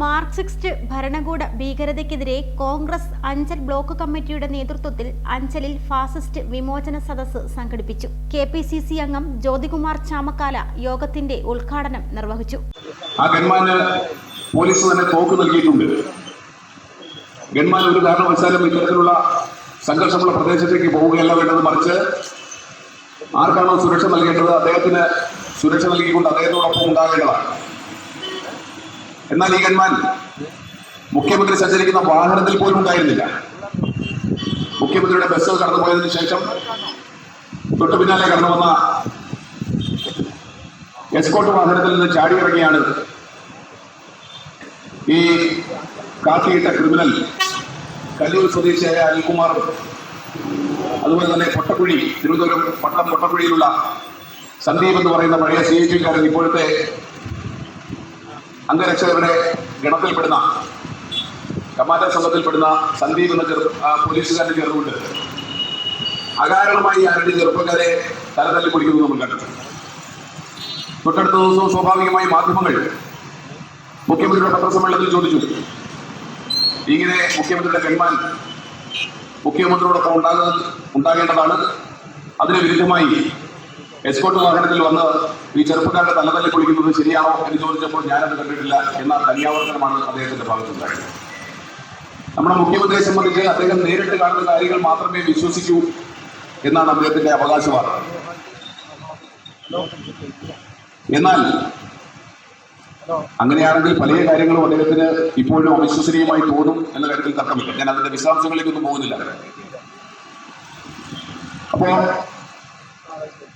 Marxist ഭരണകൂട ഭീകരതയ്ക്കെതിരെ Congress Anchal block കമ്മിറ്റിയുടെ നേതൃത്വത്തിൽ അഞ്ചലിൽ ഫാസിസ്റ്റ് വിമോചന സദസ്സ് സംഘടിപ്പിച്ചു. കെ പി സി സി അംഗം ജ്യോതികുമാർ ചാമക്കാല യോഗത്തിന്റെ ഉദ്ഘാടനം നിർവഹിച്ചു. ആ പോലീസ് തന്നെ തോക്ക് നൽകിയിട്ടുണ്ട്. ഒരു കാരണവശാലും ഇത്തരത്തിലുള്ള സംഘർഷമുള്ള പ്രദേശത്തേക്ക് പോവുകയല്ല വേണ്ടത് മറിച്ച് ആർക്കാണോ സുരക്ഷ നൽകേണ്ടത് അദ്ദേഹത്തിന് സുരക്ഷ നൽകിക്കൊണ്ട് അദ്ദേഹത്തോടൊപ്പം ഉണ്ടാകേണ്ടതാണ്. എന്നാൽ ഈ മുഖ്യമന്ത്രി സഞ്ചരിക്കുന്ന വാഹനത്തിൽ പോലും ഉണ്ടായിരുന്നില്ല. മുഖ്യമന്ത്രിയുടെ ബസ് കടന്നുപോയതിനു ശേഷം തൊട്ടു പിന്നാലെ കടന്നു വന്ന എസ്കോട്ട് വാഹനത്തിൽ നിന്ന് ചാടിയിറങ്ങിയാണ് ഈ കാക്കിയിട്ട ക്രിമിനൽ കല്ലൂർ സ്വദേശിയായ അനിൽകുമാർ. അതുപോലെ തന്നെ പൊട്ടക്കുഴി തിരുവനന്തപുരം പട്ടം പൊട്ടക്കുഴിയിലുള്ള സന്ദീപ് എന്ന് പറയുന്ന പഴയ സി എച്ച് ഇപ്പോഴത്തെ അംഗരക്ഷകരുടെ ഗണത്തിൽപ്പെടുന്ന കമാൻഡർ സംഘത്തിൽപ്പെടുന്ന സന്ദീപ് എന്ന ചെറു പോലീസുകാരനെ ചേർന്നുകൊണ്ട് അകാരണമായി ആരുടെ ചെറുപ്പക്കാരെ തലതല്ലി കുടിക്കുന്നു നമ്മൾ കണ്ടു തൊട്ടടുത്ത ദിവസവും സ്വാഭാവികമായി മാധ്യമങ്ങൾ മുഖ്യമന്ത്രിയുടെ പത്രസമ്മേളനത്തിൽ ചോദിച്ചു. ഇങ്ങനെ മുഖ്യമന്ത്രിയുടെ കൺമാൻ മുഖ്യമന്ത്രിയോടൊപ്പം ഉണ്ടാകുന്ന ഉണ്ടാകേണ്ടതാണ്. അതിന് വിരുദ്ധമായി എസ്കോട്ട് വാഹനത്തിൽ വന്ന് ഈ ചെറുപ്പക്കാരുടെ തലതല്ലി കുളിക്കുന്നത് ശരിയാണോ എന്ന് ചോദിച്ചപ്പോൾ ഞാനത് കണ്ടിട്ടില്ല. എന്ന തനിയാവർത്തനമാണ് അദ്ദേഹത്തിന്റെ ഭാഗത്തുണ്ടായത്. നമ്മുടെ മുഖ്യമന്ത്രിയെ സംബന്ധിച്ച് അദ്ദേഹം നേരിട്ട് കാണുന്ന കാര്യങ്ങൾ മാത്രമേ വിശ്വസിക്കൂ എന്നാണ് അദ്ദേഹത്തിന്റെ അവകാശവാദം. എന്നാൽ അങ്ങനെയാണെങ്കിൽ പല കാര്യങ്ങളും അദ്ദേഹത്തിന് ഇപ്പോഴും അവിശ്വസനീയമായി തോന്നും എന്ന കാര്യത്തിൽ തർക്കമില്ല. ഞാൻ അതിന്റെ വിശദാംശങ്ങളിലേക്കൊന്നും പോകുന്നില്ല. അപ്പോ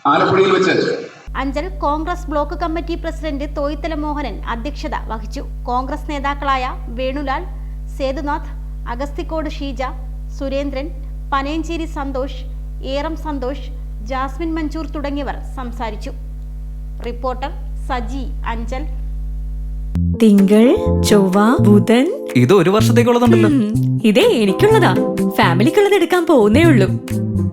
ആലപ്പുഴയിൽ വെച്ച്. Anchal Congress block committee president Thoithala Mohanan അധ്യക്ഷത വഹിച്ചു. കോൺഗ്രസ് നേതാക്കളായ വേണുലാൽ സേതുനാഥ് അഗസ്തിക്കോട് ഷീജ സുരേന്ദ്രൻ പനയഞ്ചേരി സന്തോഷ് ഏറം സന്തോഷ് ജാസ്മിൻ മഞ്ചൂർ തുടങ്ങിയവർ സംസാരിച്ചു. റിപ്പോർട്ടർ സജി അഞ്ചൽ. തിങ്കൾ ചൊവ്വ ബുധൻ. ഇത് ഒരു വർഷത്തേക്കുള്ളതുണ്ടല്ലോ. ഇതേ എനിക്കുള്ളതാ. ഫാമിലിക്കുള്ളത് എടുക്കാൻ പോകുന്നേ ഉള്ളൂ.